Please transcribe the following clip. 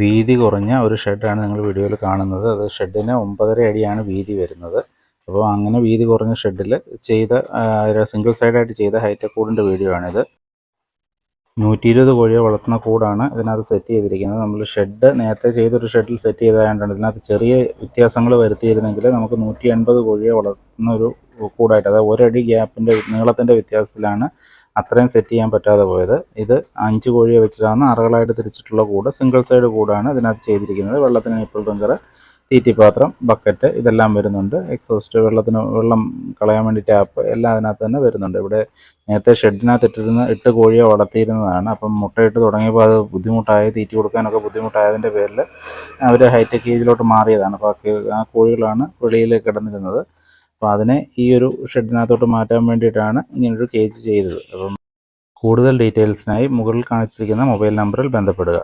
വീതി കുറഞ്ഞ ഒരു ഷെഡാണ് നിങ്ങൾ വീഡിയോയിൽ കാണുന്നത്. അത് ഷെഡിന് ഒമ്പതര അടിയാണ് വീതി വരുന്നത്. അപ്പോൾ അങ്ങനെ വീതി കുറഞ്ഞ ഷെഡിൽ ചെയ്ത സിംഗിൾ സൈഡായിട്ട് ചെയ്ത ഹൈറ്റക്കൂടിന്റെ കൂടിന്റെ വീഡിയോ ആണിത്. നൂറ്റി ഇരുപത് കോഴിയെ വളർത്തുന്ന കൂടാണ് ഇതിനകത്ത് സെറ്റ് ചെയ്തിരിക്കുന്നത്. നമ്മൾ ഷെഡ് നേരത്തെ ചെയ്തൊരു ഷെഡിൽ സെറ്റ് ചെയ്തതായതുകൊണ്ട് ഇതിനകത്ത് ചെറിയ വ്യത്യാസങ്ങൾ വരുത്തിയിരുന്നെങ്കിൽ നമുക്ക് നൂറ്റി എൺപത് കോഴിയെ വളർത്തുന്ന ഒരു കൂടായിട്ട് അതായത് ഒരടി ഗ്യാപ്പിന്റെ നീളത്തിന്റെ വ്യത്യാസത്തിലാണ് അത്രയും സെറ്റ് ചെയ്യാൻ പറ്റാതെ പോയത്. ഇത് അഞ്ച് കോഴിയെ വെച്ചിട്ടാണ് അറകളായിട്ട് തിരിച്ചിട്ടുള്ള കൂട്. സിംഗിൾ സൈഡ് കൂടാണ് ഇതിനകത്ത് ചെയ്തിരിക്കുന്നത്. വെള്ളത്തിന് ഇപ്പോൾ ബങ്കർ തീറ്റിപ്പാത്രം ബക്കറ്റ് ഇതെല്ലാം വരുന്നുണ്ട്. എക്സോസ്റ്റ് വെള്ളത്തിന് വെള്ളം കളയാൻ വേണ്ടി ടാപ്പ് എല്ലാം അതിനകത്ത് തന്നെ വരുന്നുണ്ട്. ഇവിടെ നേരത്തെ ഷെഡിനകത്ത് ഇട്ടിരുന്ന ഇട്ട് കോഴിയെ വളർത്തിയിരുന്നതാണ്. അപ്പം മുട്ടയിട്ട് തുടങ്ങിയപ്പോൾ അത് ബുദ്ധിമുട്ടായി. തീറ്റി കൊടുക്കാനൊക്കെ ബുദ്ധിമുട്ടായതിന്റെ പേരിൽ അവർ ഹൈടെക് കേജിലോട്ട് മാറിയതാണ്. അപ്പോൾ ആ കോഴികളാണ് വെളിയിൽ കിടന്നിരുന്നത്. അപ്പോൾ അതിനെ ഈ ഒരു ഷെഡിനകത്തോട്ട് മാറ്റാൻ വേണ്ടിയിട്ടാണ് ഇങ്ങനൊരു കേജ് ചെയ്തത്. അപ്പം കൂടുതൽ ഡീറ്റെയിൽസിനായി മുകളിൽ കാണിച്ചിരിക്കുന്ന മൊബൈൽ നമ്പറിൽ ബന്ധപ്പെടുക.